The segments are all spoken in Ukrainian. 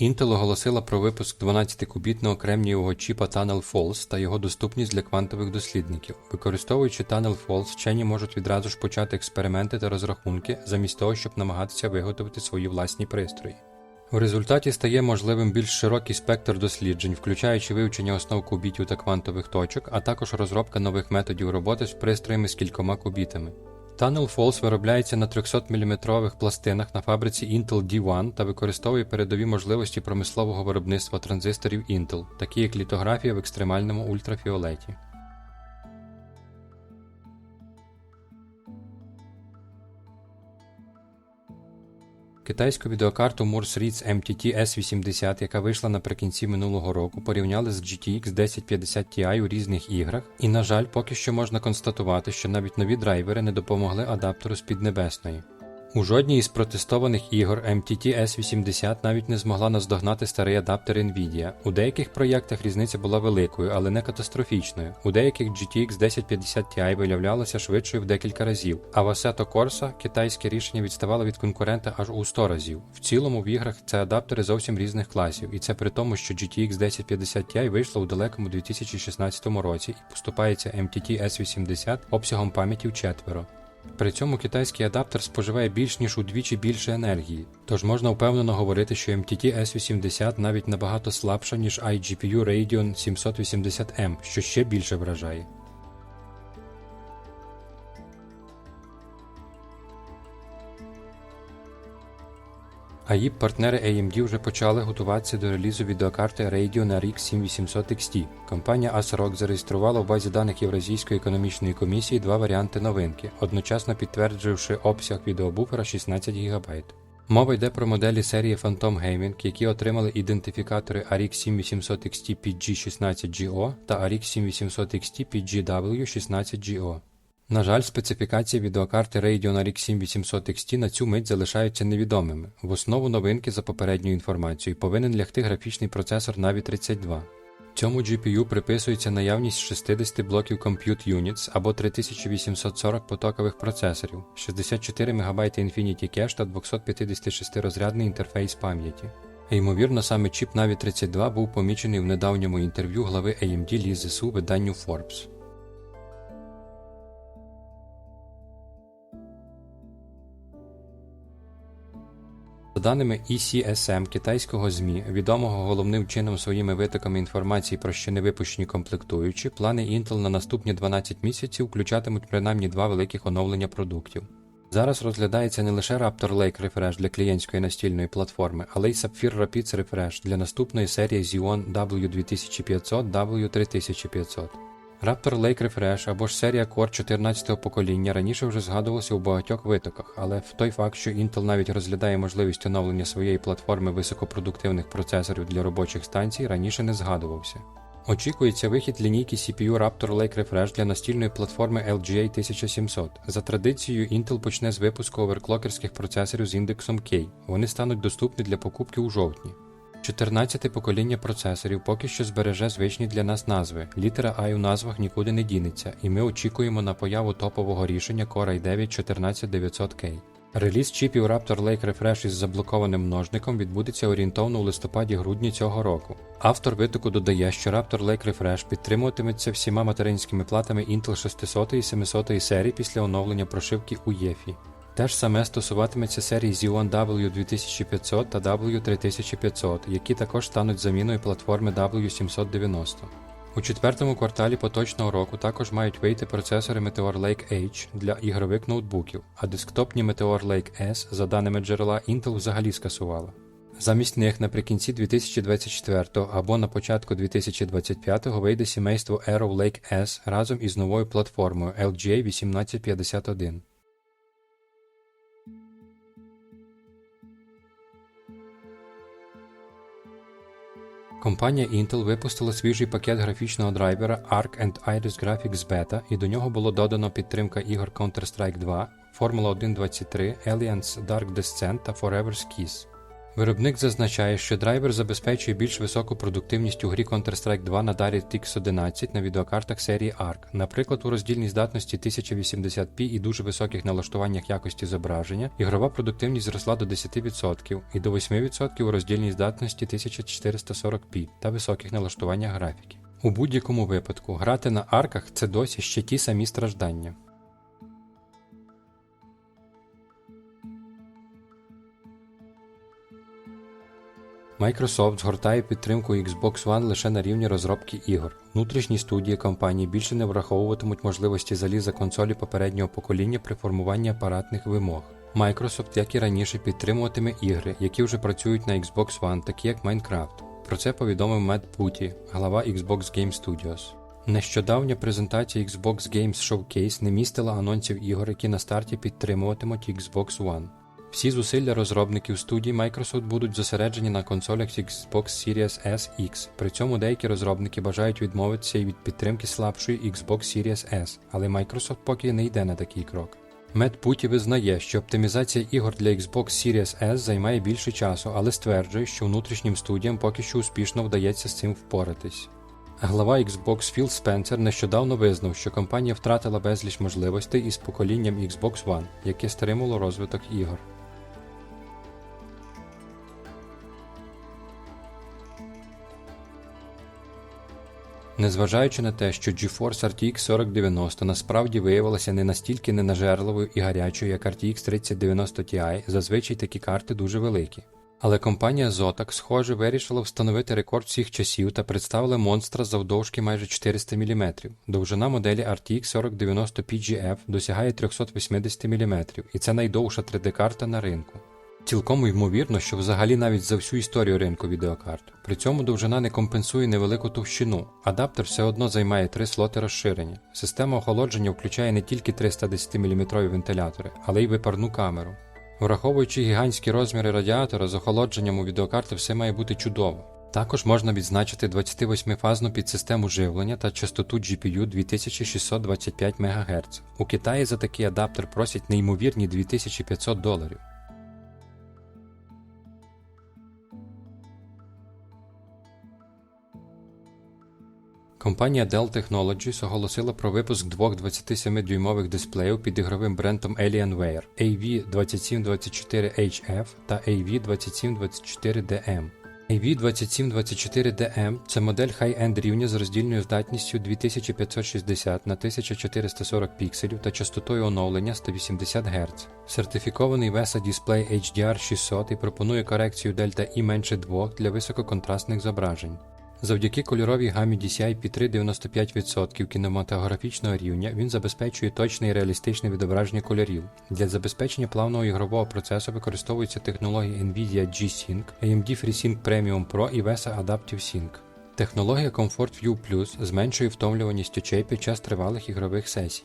Intel оголосила про випуск 12-кубітного кремнієвого чіпа Tunnel Falls та його доступність для квантових дослідників. Використовуючи Tunnel Falls, вчені можуть відразу ж почати експерименти та розрахунки, замість того, щоб намагатися виготовити свої власні пристрої. В результаті стає можливим більш широкий спектр досліджень, включаючи вивчення основ кубітів та квантових точок, а також розробка нових методів роботи з пристроями з кількома кубітами. Tunnel Falls виробляється на 300-мм пластинах на фабриці Intel D1 та використовує передові можливості промислового виробництва транзисторів Intel, такі як літографія в екстремальному ультрафіолеті. Китайську відеокарту Morse Ritz MTT S80, яка вийшла наприкінці минулого року, порівняли з GTX 1050 Ti у різних іграх, і, на жаль, поки що можна констатувати, що навіть нові драйвери не допомогли адаптеру з Піднебесної. У жодній із протестованих ігор MTT S80 навіть не змогла наздогнати старий адаптер Nvidia. У деяких проєктах різниця була великою, але не катастрофічною. У деяких GTX 1050 Ti виявлялася швидшою в декілька разів, а в Assetto Corsa китайське рішення відставало від конкурента аж у 100 разів. В цілому в іграх це адаптери зовсім різних класів, і це при тому, що GTX 1050 Ti вийшла у далекому 2016 році і поступається MTT S80 обсягом пам'яті в четверо. При цьому китайський адаптер споживає більш ніж удвічі більше енергії, тож можна впевнено говорити, що MTT S80 навіть набагато слабша, ніж iGPU Radeon 780M, що ще більше вражає. А її партнери AMD вже почали готуватися до релізу відеокарти Radeon RX 7800 XT. Компанія ASRock зареєструвала в базі даних Євразійської економічної комісії два варіанти новинки, одночасно підтвердживши обсяг відеобуфера 16 ГБ. Мова йде про моделі серії Phantom Gaming, які отримали ідентифікатори RX 7800 XT PG16GO та RX 7800 XT PGW16GO. На жаль, специфікації відеокарти Radeon RX 7800 XT на цю мить залишаються невідомими. В основу новинки за попередньою інформацією повинен лягти графічний процесор Navi 32. Цьому GPU приписується наявність 60 блоків Compute Units або 3840 потокових процесорів, 64 МБ Infinity Cache та 256-розрядний інтерфейс пам'яті. Ймовірно, саме чіп Navi 32 був помічений в недавньому інтерв'ю глави AMD Лі Зесу виданню Forbes. За даними ECSM китайського ЗМІ, відомого головним чином своїми витоками інформації про ще не випущені комплектуючі, плани Intel на наступні 12 місяців включатимуть принаймні два великих оновлення продуктів. Зараз розглядається не лише Raptor Lake Refresh для клієнтської настільної платформи, але й Sapphire Rapids Refresh для наступної серії Xeon W2500 W3500. Raptor Lake Refresh або ж серія Core 14-го покоління раніше вже згадувалося у багатьох витоках, але в той факт, що Intel навіть розглядає можливість оновлення своєї платформи високопродуктивних процесорів для робочих станцій, раніше не згадувався. Очікується вихід лінійки CPU Raptor Lake Refresh для настільної платформи LGA 1700. За традицією, Intel почне з випуску оверклокерських процесорів з індексом K. Вони стануть доступні для покупки у жовтні. 14 покоління процесорів поки що збереже звичні для нас назви. Літера I у назвах нікуди не дінеться, і ми очікуємо на появу топового рішення Core i9 14900K. Реліз чіпів Raptor Lake Refresh із заблокованим множником відбудеться орієнтовно у листопаді-грудні цього року. Автор витоку додає, що Raptor Lake Refresh підтримуватиметься всіма материнськими платами Intel 600 і 700 серії після оновлення прошивки у UEFI. Те ж саме стосуватиметься серій Xeon W2500 та W3500, які також стануть заміною платформи W790. У четвертому кварталі поточного року також мають вийти процесори Meteor Lake H для ігрових ноутбуків, а десктопні Meteor Lake S, за даними джерела, Intel взагалі скасувала. Замість них наприкінці 2024 або на початку 2025 вийде сімейство Arrow Lake S разом із новою платформою LGA 1851. Компанія Intel випустила свіжий пакет графічного драйвера Arc and Iris Graphics Beta, і до нього було додано підтримка ігор Counter-Strike 2, Formula 1.23, Aliens Dark Descent та Forever's Kiss. Виробник зазначає, що драйвер забезпечує більш високу продуктивність у грі Counter-Strike 2 на Дарі TX11 на відеокартах серії ARC, наприклад, у роздільній здатності 1080p і дуже високих налаштуваннях якості зображення, ігрова продуктивність зросла до 10% і до 8% у роздільній здатності 1440p та високих налаштуваннях графіки. У будь-якому випадку грати на арках це досі ще ті самі страждання. Microsoft згортає підтримку Xbox One лише на рівні розробки ігор. Внутрішні студії компанії більше не враховуватимуть можливості заліза консолі попереднього покоління при формуванні апаратних вимог. Microsoft, як і раніше, підтримуватиме ігри, які вже працюють на Xbox One, такі як Minecraft. Про це повідомив Мед Путі, глава Xbox Game Studios. Нещодавня презентація Xbox Games Showcase не містила анонсів ігор, які на старті підтримуватимуть Xbox One. Всі зусилля розробників студії Microsoft будуть зосереджені на консолях Xbox Series S X. При цьому деякі розробники бажають відмовитися і від підтримки слабшої Xbox Series S, але Microsoft поки не йде на такий крок. Мед Путі визнає, що оптимізація ігор для Xbox Series S займає більше часу, але стверджує, що внутрішнім студіям поки що успішно вдається з цим впоратись. Глава Xbox Філ Спенсер нещодавно визнав, що компанія втратила безліч можливостей із поколінням Xbox One, яке стримуло розвиток ігор. Незважаючи на те, що GeForce RTX 4090 насправді виявилася не настільки ненажерливою і гарячою, як RTX 3090 Ti, зазвичай такі карти дуже великі. Але компанія Zotac, схоже, вирішила встановити рекорд всіх часів та представила монстра завдовжки майже 400 мм. Довжина моделі RTX 4090 PGF досягає 380 мм, і це найдовша 3D-карта на ринку. Цілком ймовірно, що взагалі навіть за всю історію ринку відеокарт. При цьому довжина не компенсує невелику товщину. Адаптер все одно займає три слоти розширення. Система охолодження включає не тільки 310 мм вентилятори, але й випарну камеру. Враховуючи гігантські розміри радіатора, з охолодженням у відеокарти все має бути чудово. Також можна відзначити 28-фазну підсистему живлення та частоту GPU 2625 МГц. У Китаї за такий адаптер просять неймовірні 2500 доларів. Компанія Dell Technologies оголосила про випуск двох 27-дюймових дисплеїв під ігровим брендом Alienware AV2724HF та AV2724DM. AV2724DM це модель хай-енд рівня з роздільною здатністю 2560 на 1440 пікселів та частотою оновлення 180 Гц. Сертифікований VESA дисплей HDR 600 і пропонує корекцію Delta E менше 2 для висококонтрастних зображень. Завдяки кольоровій гамі DCI P3 95% кінематографічного рівня він забезпечує точне і реалістичне відображення кольорів. Для забезпечення плавного ігрового процесу використовуються технології NVIDIA G-Sync, AMD FreeSync Premium Pro і VESA Adaptive Sync. Технологія Comfort View Plus зменшує втомлюваність очей під час тривалих ігрових сесій.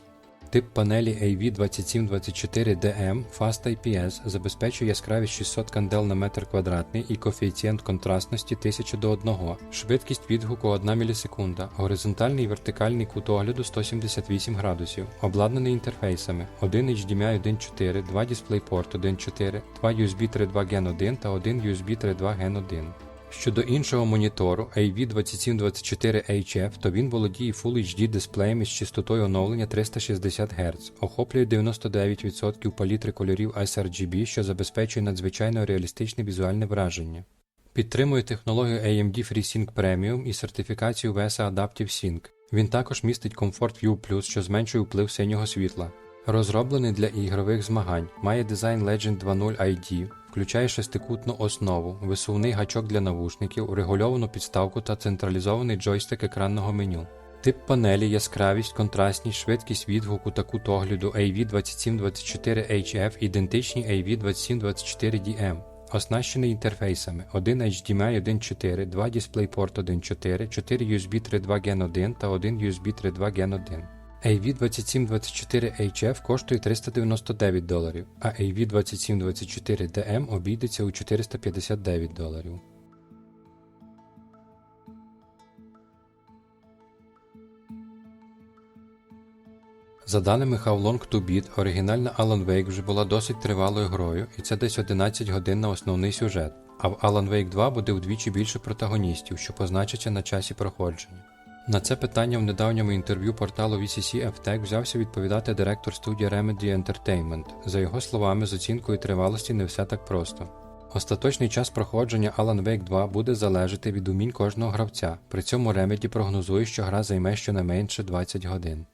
Тип панелі AV2724DM Fast IPS забезпечує яскравість 600 кандел на метр квадратний і коефіцієнт контрастності 1000 до 1, швидкість відгуку 1 мілісекунда, горизонтальний і вертикальний кут огляду 178 градусів, обладнаний інтерфейсами. 1 HDMI 1.4, 2 DisplayPort 1.4, 2 USB 3.2 Gen 1 та 1 USB 3.2 Gen 1. Щодо іншого монітору AV2724HF, то він володіє Full HD дисплеєм із частотою оновлення 360 Гц, охоплює 99% палітри кольорів sRGB, що забезпечує надзвичайно реалістичне візуальне враження. Підтримує технологію AMD FreeSync Premium і сертифікацію VESA Adaptive Sync. Він також містить Comfort View Plus, що зменшує вплив синього світла. Розроблений для ігрових змагань, має дизайн Legend 2.0 ID, включає шестикутну основу, висувний гачок для навушників, регульовану підставку та централізований джойстик екранного меню. Тип панелі, яскравість, контрастність, швидкість відгуку та кут огляду AV2724HF ідентичні AV2724DM. Оснащений інтерфейсами 1 HDMI 1.4, 2 DisplayPort 1.4, 4 USB 3.2 Gen 1 та 1 USB 3.2 Gen 1. AV2724HF коштує 399 доларів, а AV2724DM обійдеться у 459 доларів. За даними How Long To Beat, оригінальна Alan Wake вже була досить тривалою грою, і це десь 11 годин на основний сюжет. а в Alan Wake 2 буде вдвічі більше протагоністів, що позначиться на часі проходження. На це питання в недавньому інтерв'ю порталу VCC FTEC взявся відповідати директор студії Remedy Entertainment. За його словами, з оцінкою тривалості не все так просто. Остаточний час проходження Alan Wake 2 буде залежати від умінь кожного гравця. При цьому Remedy прогнозує, що гра займе щонайменше 20 годин.